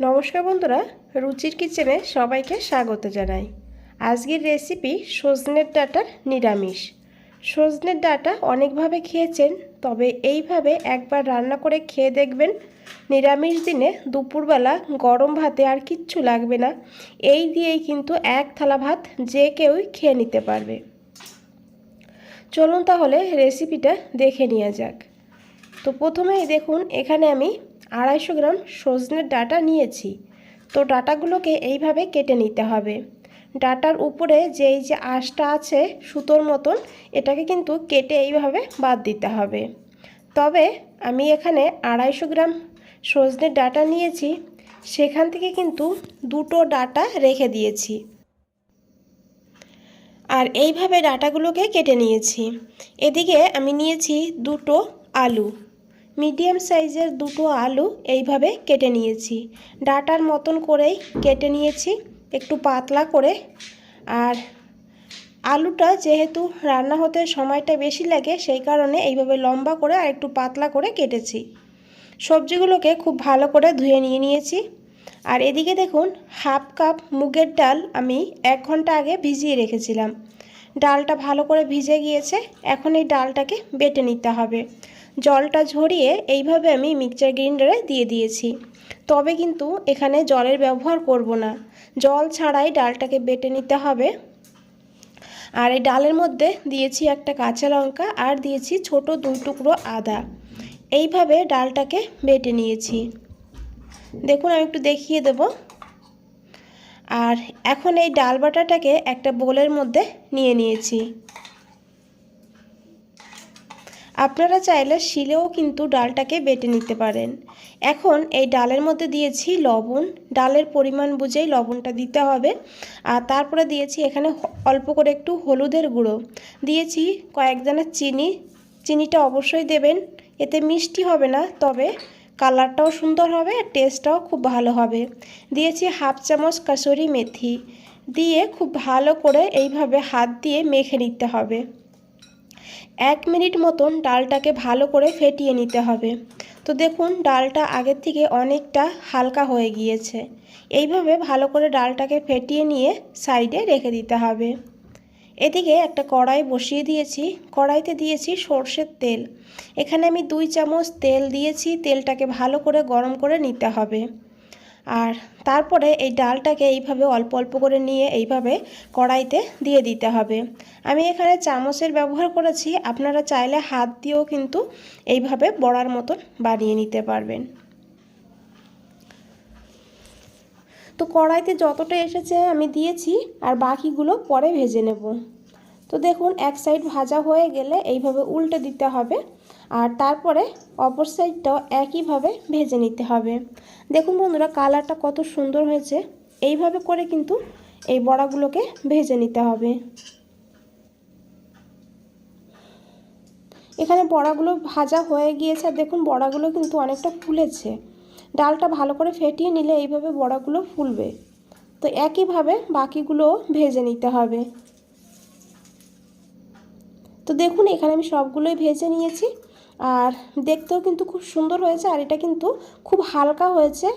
নমস্কার বন্ধুরা, রুচির কিচেনে সবাইকে স্বাগত জানাই। আজকের রেসিপি সজনের ডাটার নিরামিষ। সজনের ডাটা অনেকভাবে খেয়েছেন, তবে এইভাবে একবার রান্না করে খেয়ে দেখবেন, নিরামিষ দিনে দুপুরবেলা গরম ভাতে আর কিচ্ছু লাগবে না। এই দিয়েই কিন্তু এক থালা ভাত যে কেউই খেয়ে নিতে পারবে। চলুন তাহলে রেসিপিটা দেখে নেওয়া যাক। তো প্রথমেই দেখুন, এখানে আমি আড়াইশো গ্রাম সজনের ডাটা নিয়েছি। তো ডাটাগুলোকে এইভাবে কেটে নিতে হবে। ডাটার উপরে যেই যে আঁশটা আছে সুতোর মতন, এটাকে কিন্তু কেটে এইভাবে বাদ দিতে হবে। তবে আমি এখানে আড়াইশো গ্রাম সজনের ডাটা নিয়েছি, সেখান থেকে কিন্তু দুটো ডাটা রেখে দিয়েছি। আর এইভাবে ডাটাগুলোকে কেটে নিয়েছি। এদিকে আমি নিয়েছি দুটো আলু। মিডিয়াম সাইজের দুটো আলু এইভাবে কেটে নিয়েছি। ডাটার মতন করেই কেটে নিয়েছি, একটু পাতলা করে। আর আলুটা যেহেতু রান্না হতে সময়টা বেশি লাগে, সেই কারণে এইভাবে লম্বা করে আর একটু পাতলা করে কেটেছি। সবজিগুলোকে খুব ভালো করে ধুয়ে নিয়ে নিয়েছি। আর এদিকে দেখুন, হাফ কাপ মুগের ডাল আমি এক ঘণ্টা আগে ভিজিয়ে রেখেছিলাম। ডালটা ভালো করে ভিজে গিয়েছে, এখন এই ডালটাকে বেটে নিতে হবে। জলটা ঝরিয়ে এইভাবে আমি মিক্সচার গ্রাইন্ডারে দিয়ে দিয়েছি। তবে কিন্তু এখানে জলের ব্যবহার করব না। জল ছাড়াই ডালটাকে বেটে নিতে হবে। আর এই ডালের মধ্যে দিয়েছি একটা কাঁচা লঙ্কা আর দিয়েছি ছোট দুই টুকরো আদা। এইভাবে ডালটাকে বেটে নিয়েছি। দেখুন, আমি একটু দেখিয়ে দেব। আর এখন এই ডাল বাটাটাকে একটা বোলের মধ্যে নিয়ে নিয়েছি। আপনারা চাইলে শিলেও কিন্তু ডালটাকে বেটে নিতে পারেন। এখন এই ডালের মধ্যে দিয়েছি লবণ। ডালের পরিমাণ বুঝেই লবণটা দিতে হবে। আর তারপরে দিয়েছি এখানে অল্প করে একটু হলুদের গুঁড়ো। দিয়েছি কয়েক দানা চিনি। চিনিটা অবশ্যই দেবেন। এতে মিষ্টি হবে না, তবে কালারটাও সুন্দর হবে আর টেস্টটাও খুব ভালো হবে। দিয়েছি হাফ চামচ কাসুরি মেথি। দিয়ে খুব ভালো করে এইভাবে হাত দিয়ে মেখে নিতে হবে। এক মিনিট মতন ডালটাকে ভালো করে ফেটিয়ে নিতে হবে। তো দেখুন, ডালটা আগের থেকে অনেকটা হালকা হয়ে গিয়েছে। এইভাবে ভালো করে ডালটাকে ফেটিয়ে নিয়ে সাইডে রেখে দিতে হবে। এদিকে একটা কড়াই বসিয়ে দিয়েছি। কড়াইতে দিয়েছি সর্ষের তেল। এখানে আমি দুই চামচ তেল দিয়েছি। তেলটাকে ভালো করে গরম করে নিতে হবে। আর তারপরে এই ডালটাকে এইভাবে অল্প অল্প করে নিয়ে এইভাবে কড়াইতে দিয়ে দিতে হবে। আমি এখানে চামচের ব্যবহার করেছি, আপনারা চাইলে হাত দিয়েও কিন্তু এইভাবে বড়ার মতন বানিয়ে নিতে পারবেন। তো কড়াইতে যতটা এসেছে আমি দিয়েছি আর বাকিগুলো পরে ভেজে নেব। তো দেখুন, এক সাইড ভাজা হয়ে গেলে এইভাবে উল্টে দিতে হবে। আর তারপরে অপর সাইডটাও একইভাবে ভেজে নিতে হবে। দেখুন বন্ধুরা, কালারটা কত সুন্দর হয়েছে। এইভাবে করে কিন্তু এই বড়াগুলোকে ভেজে নিতে হবে। এখানে বড়াগুলো ভাজা হয়ে গিয়েছে। দেখুন, বড়াগুলো কিন্তু অনেকটা ফুলেছে। ডালটা ভালো করে ফেটিয়ে নিলে এইভাবে বড়াগুলো ফুলবে। তো একইভাবে বাকিগুলো ভেজে নিতে হবে। তো দেখুন, এখানে আমি সবগুলোই ভেজে নিয়েছি। আর দেখতেও কিন্তু খুব সুন্দর হয়েছে আর এটা কিন্তু খুব হালকা হয়েছে।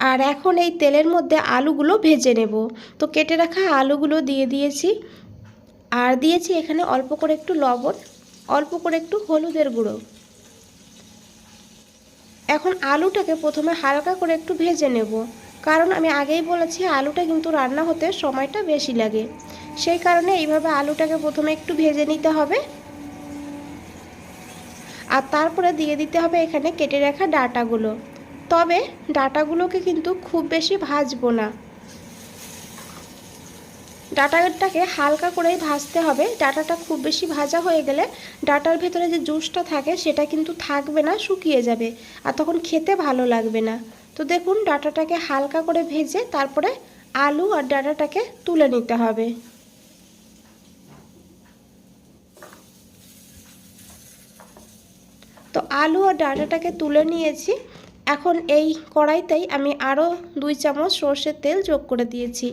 আর এখন এই তেলের মধ্যে আলুগুলো ভেজে নেব। তো কেটে রাখা আলুগুলো দিয়ে দিয়েছি। আর দিয়েছি এখানে অল্প করে একটু লবণ, অল্প করে একটু হলুদের গুঁড়ো। এখন আলুটাকে প্রথমে হালকা করে একটু ভেজে নেব। কারণ আমি আগেই বলেছি আলুটা কিন্তু রান্না হতে সময়টা বেশি লাগে। সেই কারণে এইভাবে আলুটাকে প্রথমে একটু ভেজে নিতে হবে। আর তারপরে দিয়ে দিতে হবে এখানে কেটে রাখা ডাটাগুলো। তবে ডাটাগুলোকে কিন্তু খুব বেশি ভাজবো না। ডাটাটাকে হালকা করেই ভাজতে হবে। ডাটাটা খুব বেশি ভাজা হয়ে গেলে ডাটার ভেতরে যে জুসটা থাকে সেটা কিন্তু থাকবে না, শুকিয়ে যাবে। আর তখন খেতে ভালো লাগবে না। তো দেখুন, ডাটাটাকে হালকা করে ভেজে তারপরে আলু আর ডাটাটাকে তুলে নিতে হবে। তো আলু আর ডাটাটাকে তুলে নিয়েছি। এখন এই কড়াইতেই আমি আরও দুই চামচ সর্ষের তেল যোগ করে দিয়েছি।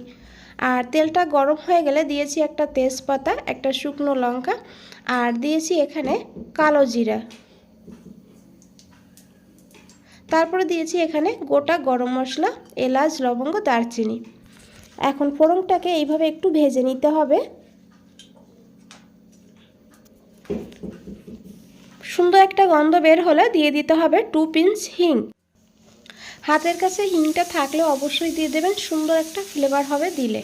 আর তেলটা গরম হয়ে গেলে দিয়েছি একটা তেজপাতা, একটা শুকনো লঙ্কা আর দিয়েছি এখানে কালো জিরা। তারপরে দিয়েছি এখানে গোটা গরম মশলা, এলাচ, লবঙ্গ, দারচিনি। এখন ফোড়নটাকে এইভাবে একটু ভেজে নিতে হবে। সুন্দর একটা গন্ধ বের হলে দিয়ে দিতে হবে টু পিঞ্চ হিং হাতের কাছে হিংটা থাকলে অবশ্যই দিয়ে দেবেন, সুন্দর একটা ফ্লেভার হবে দিলে।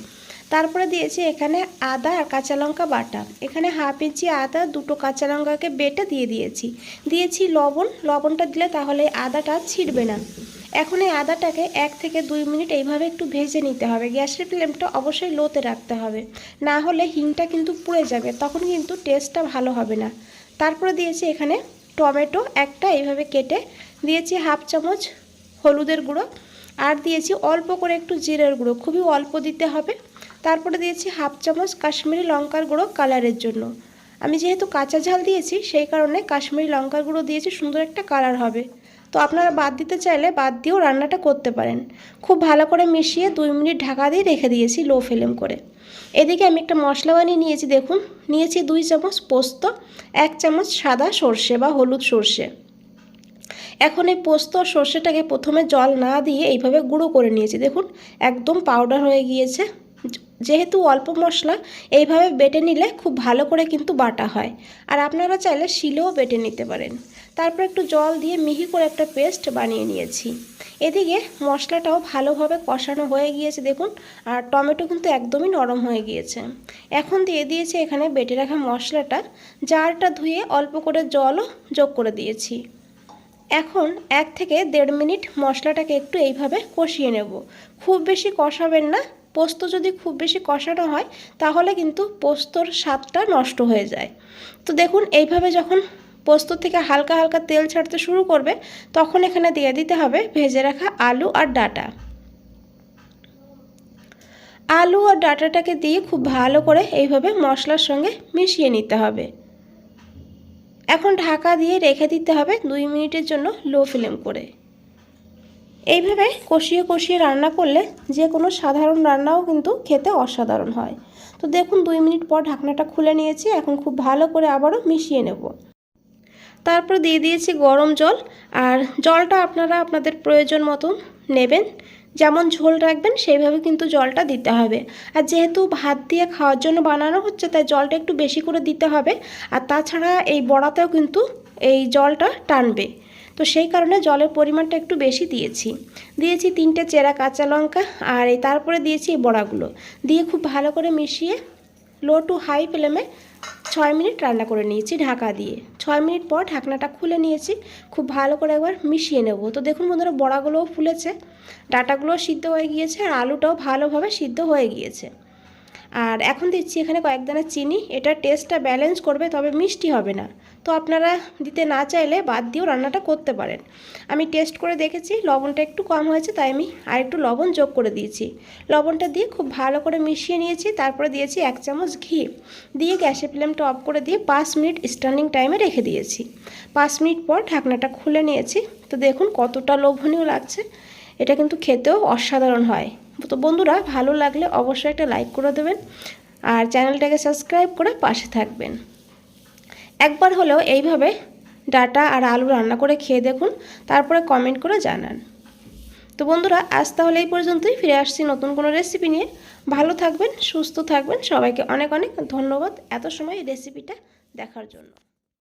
তারপরে দিয়েছি এখানে আদা আর কাঁচা লঙ্কা বাটা। এখানে হাফ ইঞ্চি আদা, দুটো কাঁচা লঙ্কাকে বেটে দিয়ে দিয়েছি। দিয়েছি লবণ, লবণটা দিলে তাহলে আদাটা ছিঁড়বে না। এখন এই আদাটাকে এক থেকে দুই মিনিট এইভাবে একটু ভেজে নিতে হবে। গ্যাসের ফ্লেমটা অবশ্যই লোতে রাখতে হবে। না হলে হিংটা কিন্তু পুড়ে যাবে, তখন কিন্তু টেস্টটা ভালো হবে না। তারপরে দিয়েছি এখানে টমেটো একটা, এইভাবে কেটে দিয়েছি হাফ চামচ হলুদের গুঁড়ো। আর দিয়েছি অল্প করে একটু জিরের গুঁড়ো, খুবই অল্প দিতে হবে। তারপরে দিয়েছি হাফ চামচ কাশ্মীরি লঙ্কার গুঁড়ো কালারের জন্য। আমি যেহেতু কাঁচা ঝাল দিয়েছি, সেই কারণে কাশ্মীরি লঙ্কার গুঁড়ো দিয়েছি, সুন্দর একটা কালার হবে। তো আপনারা বাদ দিতে চাইলে বাদ দিয়েও রান্নাটা করতে পারেন। খুব ভালো করে মিশিয়ে দুই মিনিট ঢাকা দিয়ে রেখে দিয়েছি লো ফ্লেম করে। এদিকে আমি একটা মশলা বানিয়ে নিয়েছি, দেখুন। নিয়েছি দুই চামচ পোস্ত, এক চামচ সাদা সর্ষে বা হলুদ সর্ষে। এখন এই পোস্ত সর্ষেটাকে প্রথমে জল না দিয়ে এইভাবে গুঁড়ো করে নিয়েছি, দেখুন। একদম পাউডার হয়ে গিয়েছে। যেহেতু অল্প মশলা, এইভাবে বেটে নিলে খুব ভালো করে কিন্তু বাটা হয়। আর আপনারা চাইলে শিলেও বেটে নিতে পারেন। তারপর একটু জল দিয়ে মিহি করে একটা পেস্ট বানিয়ে নিয়েছি। এদিকে মশলাটাও ভালোভাবে কষানো হয়ে গিয়েছে দেখুন, আর টমেটো কিন্তু একদমই নরম হয়ে গিয়েছে। এখন দিয়ে দিয়েছি এখানে বেটে রাখা মশলাটা, জারটা ধুয়ে অল্প করে জলও যোগ করে দিয়েছি। এখন এক থেকে দেড় মিনিট মশলাটাকে একটু এইভাবে কষিয়ে নেব। খুব বেশি কষাবেন না পোস্ত যদি খুব বেশি কষানো হয়, তাহলে কিন্তু পোস্তর স্বাদটা নষ্ট হয়ে যায়। তো দেখুন, এইভাবে যখন পোস্ত থেকে হালকা হালকা তেল ছাড়তে শুরু করবে, তখন এখানে দিয়ে দিতে হবে ভেজে রাখা আলু আর ডাটা। আলু আর ডাটাটাকে দিয়ে খুব ভালো করে এইভাবে মশলার সঙ্গে মিশিয়ে নিতে হবে। এখন ঢাকা দিয়ে রেখে দিতে হবে দুই মিনিটের জন্য লো ফ্লেম করে। এইভাবে কষিয়ে কষিয়ে রান্না করলে যে কোনো সাধারণ রান্নাও কিন্তু খেতে অসাধারণ হয়। তো দেখুন দুই মিনিট পর ঢাকনাটা খুলে নিয়েছি, এখন খুব ভালো করে আবারও মিশিয়ে নেব। তারপর দিয়ে দিয়েছি গরম জল, আর জলটা আপনারা আপনাদের প্রয়োজন মতো নেবেন। যেমন ঝোল রাখবেন, সেইভাবে কিন্তু জলটা দিতে হবে। আর যেহেতু ভাত দিয়ে খাওয়ার জন্য বানানো হচ্ছে, তাই জলটা একটু বেশি করে দিতে হবে। আর তাছাড়া এই বড়াতেও কিন্তু এই জলটা টানবে। তো সেই কারণে জলের পরিমাণটা একটু বেশি দিয়েছি। দিয়েছি তিনটে চেরা কাঁচা লঙ্কা আর এই তারপরে দিয়েছি এই বড়াগুলো। দিয়ে খুব ভালো করে মিশিয়ে লো টু হাই ফ্লেমে ছয় মিনিট রান্না করে নিয়েছি ঢাকা দিয়ে। ছয় মিনিট পর ঢাকনাটা খুলে নিয়েছি, খুব ভালো করে একবার মিশিয়ে নেব। তো দেখুন বন্ধুরা, বড়াগুলোও ফুলেছে, ডাটাগুলোও সিদ্ধ হয়ে গিয়েছে আর আলুটাও ভালোভাবে সিদ্ধ হয়ে গিয়েছে। আর এখন দিচ্ছি এখানে কয়েক দানা চিনি। এটা টেস্টটা ব্যালেন্স করবে, তবে মিষ্টি হবে না। তো আপনারা দিতে না চাইলে বাদ দিয়েও রান্নাটা করতে পারেন। আমি টেস্ট করে দেখেছি, লবণটা একটু কম হয়েছে, তাই আমি আর একটু লবণ যোগ করে দিয়েছি। লবণটা দিয়ে খুব ভালো করে মিশিয়ে নিয়েছি, তারপরে দিয়েছি এক চামচ ঘি। দিয়ে গ্যাসের ফ্লেমটা অফ করে দিয়ে পাঁচ মিনিট স্ট্যান্ডিং টাইমে রেখে দিয়েছি। পাঁচ মিনিট পর ঢাকনাটা খুলে নিয়েছি। তো দেখুন কতটা লোভনীয় লাগছে। এটা কিন্তু খেতেও অসাধারণ হয়। তো বন্ধুরা, ভালো লাগলে অবশ্যই একটা লাইক করে দেবেন আর চ্যানেলটাকে সাবস্ক্রাইব করে পাশে থাকবেন। একবার হলেও এইভাবে ডাটা আর আলু রান্না করে খেয়ে দেখুন, তারপরে কমেন্ট করে জানান। তো বন্ধুরা, আজ তাহলে এই পর্যন্তই, ফিরে আসছি নতুন কোনো রেসিপি নিয়ে। ভালো থাকবেন, সুস্থ থাকবেন, সবাইকে অনেক অনেক ধন্যবাদ এত সময় রেসিপিটা দেখার জন্য।